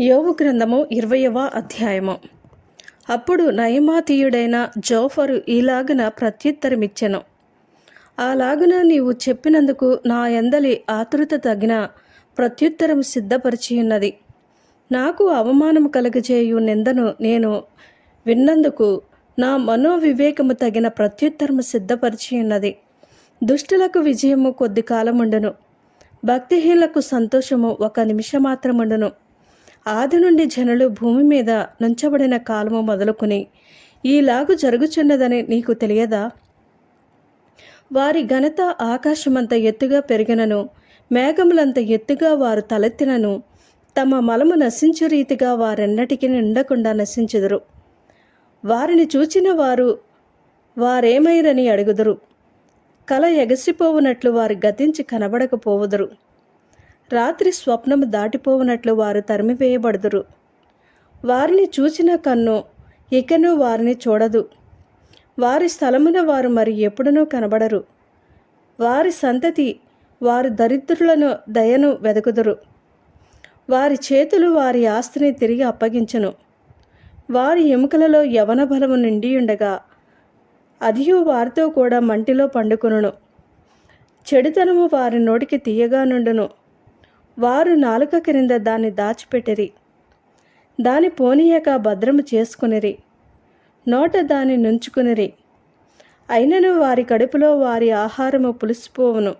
యోగు గ్రంథము ఇరవయవ అధ్యాయము. అప్పుడు నయమాతీయుడైన జోఫరు ఈలాగున ప్రత్యుత్తరమిచ్చెను. అలాగున నీవు చెప్పినందుకు నా ఎందలి ఆతృత తగిన ప్రత్యుత్తరం సిద్ధపరిచియున్నది. నాకు అవమానం కలుగజేయు నిందను నేను విన్నందుకు నా మనోవివేకము తగిన ప్రత్యుత్తరము సిద్ధపరిచియున్నది. దుష్టులకు విజయము కొద్ది కాలముండును. భక్తిహీనులకు సంతోషము ఒక నిమిషమాత్రముండును. ఆది నుండి జనులు భూమి మీద నుంచబడిన కాలము మొదలుకుని ఈలాగు జరుగుచున్నదని నీకు తెలియదా? వారి ఘనత ఆకాశమంత ఎత్తుగా పెరిగినను మేఘములంత ఎత్తుగా వారు తలెత్తినను తమ మలము నశించు రీతిగా వారెన్నటికీ నిండకుండా నశించుదురు. వారిని చూచిన వారు వారేమైరని అడుగుదురు. కల ఎగసిపోవునట్లు వారు గతించి కనబడకపోవుదురు. రాత్రి స్వప్నము దాటిపోవనట్లు వారు తరిమివేయబడుదురు. వారిని చూచిన కన్ను ఇకను వారిని చూడదు. వారి స్థలమున వారు మరి ఎప్పుడనూ కనబడరు. వారి సంతతి వారు దరిద్రులను దయను వెదకుదురు. వారి చేతులు వారి ఆస్తిని తిరిగి అప్పగించను. వారి ఎముకలలో యవన బలము నిండి ఉండగా అదియు వారితో కూడా మంటిలో పండుకొనును. చెడుతనము వారి నోటికి తీయగా నుండును. వారు నాలుక క్రింద దాన్ని దాచిపెట్టిరి. దాని పోనీయక భద్రము చేసుకునిరి. నోట దాన్ని నుంచుకునిరి. అయినను వారి కడుపులో వారి ఆహారము పులిసిపోవును.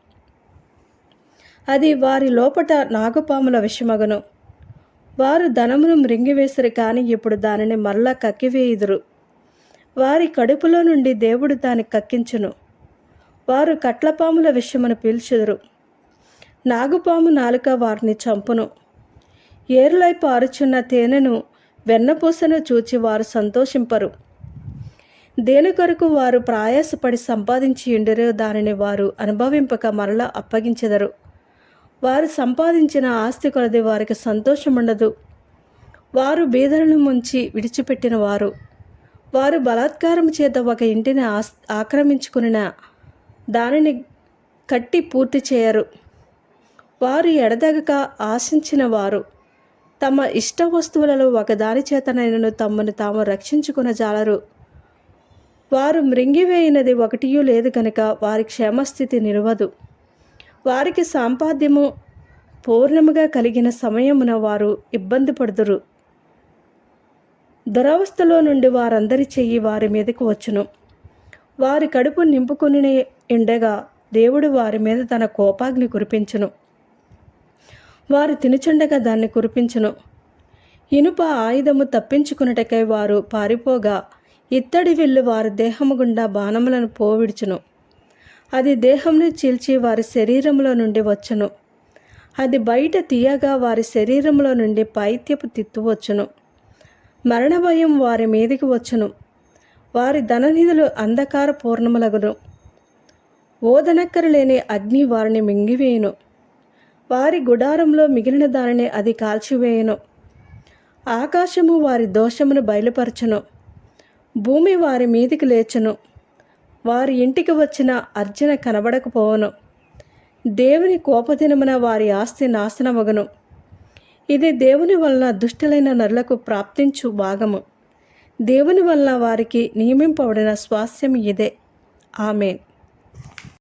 అది వారి లోపట నాగుపాముల విషమగను. వారు ధనమును మృంగివేసరు కానీ ఇప్పుడు దానిని మరలా కక్కివేయుదురు. వారి కడుపులో నుండి దేవుడు దాన్ని కక్కించును. వారు కట్లపాముల విషయమును పీల్చుదురు. నాగుపాము నాలుక వారిని చంపును. ఏరులై పారుచున్న తేనెను వెన్నపూసను చూచి వారు సంతోషింపరు. దేని కొరకు వారు ప్రయాసపడి సంపాదించి ఉండరో దానిని వారు అనుభవింపక మరలా అప్పగించెదరు. వారు సంపాదించిన ఆస్తి కొలది వారికి సంతోషం ఉండదు వారు బీదలను ముంచి విడిచిపెట్టిన వారు. వారు బలాత్కారం చేత ఒక ఇంటిని ఆస్ ఆక్రమించుకున్న దానిని కట్టి పూర్తి చేయరు. వారు ఎడదగక ఆశించిన వారు తమ ఇష్ట వస్తువులలో ఒకదాని చేతనైనను తమను తాము రక్షించుకున్న జాలరు. వారు మృంగివేయినది ఒకటియూ లేదు కనుక వారి క్షేమస్థితి నిలవదు. వారికి సాంపాద్యము పూర్ణముగా కలిగిన సమయమున వారు ఇబ్బంది పడుదురు. దురవస్థలో నుండి వారందరి చెయ్యి వారి మీదకు వచ్చును. వారి కడుపు నింపుకుని ఉండగా దేవుడు వారి మీద తన కోపాగ్ని కురిపించును. వారు తినుచుండగా దాన్ని కురిపించును. ఇనుప ఆయుధము తప్పించుకున్నటకై వారు పారిపోగా ఇత్తడి విల్లు వారి దేహము గుండా బాణములను పోవిడుచును. అది దేహంను చీల్చి వారి శరీరంలో నుండి వచ్చును. అది బయట తీయగా వారి శరీరంలో నుండి పైత్యపు తిత్తువచ్చును మరణ భయం వారి మీదికి వచ్చును. వారి ధననిధులు అంధకార పూర్ణములగును ఓదనక్కర లేని అగ్ని వారిని మింగివేయును. వారి గుడారంలో మిగిలిన దానిని అది కాల్చివేయను. ఆకాశము వారి దోషమును బయలుపరచును. భూమి వారి మీదికి లేచును. వారి ఇంటికి వచ్చిన అర్జన కనబడకపోవను. దేవుని కోపదినమున వారి ఆస్తి నాశనమగును. ఇది దేవుని వలన దుష్టులైన నరులకు ప్రాప్తించు భాగము. దేవుని వలన వారికి నియమింపబడిన స్వాస్థ్యం ఇదే. ఆమెన్.